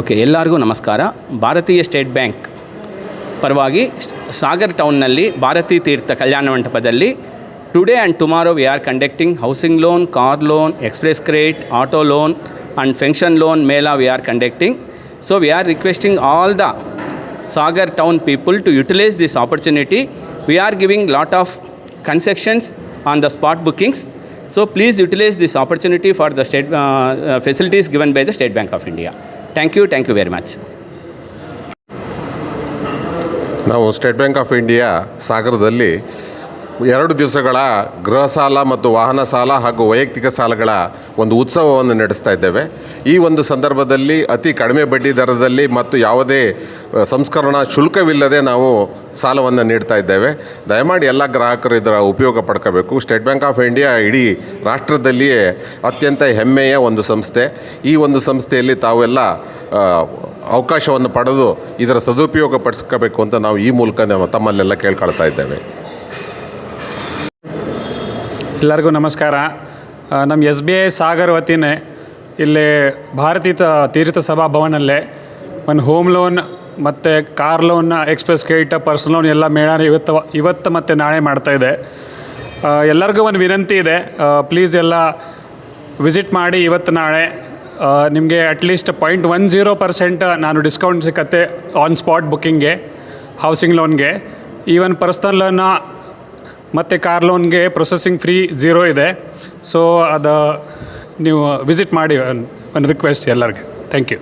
Okay, ಎಲ್ಲರಿಗೂ ನಮಸ್ಕಾರ. ಭಾರತೀಯ ಸ್ಟೇಟ್ ಬ್ಯಾಂಕ್ ಪರವಾಗಿ ಸಾಗರ್ ಟೌನ್ನಲ್ಲಿ ಭಾರತೀ ತೀರ್ಥ ಕಲ್ಯಾಣ ಮಂಟಪದಲ್ಲಿ today and tomorrow we are conducting housing loan car loan express credit auto loan and pension loan ಮೇಲ we are conducting so we are requesting all the Sagar town people to utilise this opportunity we are giving lot of concessions on the spot bookings so please utilise this opportunity for the state facilities given by the State Bank of India thank you thank you very much ನಾವು State Bank of India ಸಾಗರದಲ್ಲಿ ಎರಡು ದಿವಸಗಳ ಗೃಹ ಸಾಲ ಮತ್ತು ವಾಹನ ಸಾಲ ಹಾಗೂ ವೈಯಕ್ತಿಕ ಸಾಲಗಳ ಒಂದು ಉತ್ಸವವನ್ನು ನಡೆಸ್ತಾ ಇದ್ದೇವೆ. ಈ ಒಂದು ಸಂದರ್ಭದಲ್ಲಿ ಅತಿ ಕಡಿಮೆ ಬಡ್ಡಿ ದರದಲ್ಲಿ ಮತ್ತು ಯಾವುದೇ ಸಂಸ್ಕರಣಾ ಶುಲ್ಕವಿಲ್ಲದೆ ನಾವು ಸಾಲವನ್ನು ನೀಡ್ತಾ ಇದ್ದೇವೆ. ದಯಮಾಡಿ ಎಲ್ಲ ಗ್ರಾಹಕರು ಇದರ ಉಪಯೋಗ ಪಡ್ಕೋಬೇಕು. ಸ್ಟೇಟ್ ಬ್ಯಾಂಕ್ ಆಫ್ ಇಂಡಿಯಾ ಇಡೀ ರಾಷ್ಟ್ರದಲ್ಲಿಯೇ ಅತ್ಯಂತ ಹೆಮ್ಮೆಯ ಒಂದು ಸಂಸ್ಥೆ. ಈ ಒಂದು ಸಂಸ್ಥೆಯಲ್ಲಿ ತಾವೆಲ್ಲ ಅವಕಾಶವನ್ನು ಪಡೆದು ಇದರ ಸದುಪಯೋಗ ಪಡಿಸ್ಕೋಬೇಕು ಅಂತ ನಾವು ಈ ಮೂಲಕ ತಮ್ಮಲ್ಲೆಲ್ಲ ಕೇಳ್ಕೊಳ್ತಾ ಇದ್ದೇವೆ. ಎಲ್ಲರಿಗೂ ನಮಸ್ಕಾರ. ನಮ್ಮ ಎಸ್ ಬಿ ಐ ಸಾಗರ್ ವತಿನೇ ಇಲ್ಲಿ ಭಾರತೀಯ ತೀರ್ಥ ಸಭಾ ಭವನಲ್ಲೇ ಒಂದು ಹೋಮ್ ಲೋನ್ ಮತ್ತು car loan express credit personal loan ಎಲ್ಲ ಮೇಳ ಇವತ್ತು ಇವತ್ತು ಮತ್ತು ನಾಳೆ ಮಾಡ್ತಾಯಿದೆ ಎಲ್ಲರಿಗೂ ಒಂದು ವಿನಂತಿ ಇದೆ. ಪ್ಲೀಸ್ ಎಲ್ಲ ವಿಸಿಟ್ ಮಾಡಿ ಇವತ್ತು ನಾಳೆ. ನಿಮಗೆ at least point one zero percent ನಾನು ಡಿಸ್ಕೌಂಟ್ ಸಿಕ್ಕತ್ತೆ ಆನ್ ಸ್ಪಾಟ್ ಬುಕ್ಕಿಂಗ್ಗೆ ಹೌಸಿಂಗ್ ಲೋನ್ಗೆ ಈವನ್ ಪರ್ಸ್ನಲ್ ಲೋನ್ನ ಮತ್ತು ಕಾರ್ ಲೋನ್ಗೆ ಪ್ರೊಸೆಸಿಂಗ್ ಫ್ರೀ ಝೀರೋ ಇದೆ. ಸೊ ಅದು ನೀವು ವಿಸಿಟ್ ಮಾಡಿ ಒಂದು ರಿಕ್ವೆಸ್ಟ್ ಎಲ್ಲರಿಗೆ. Thank you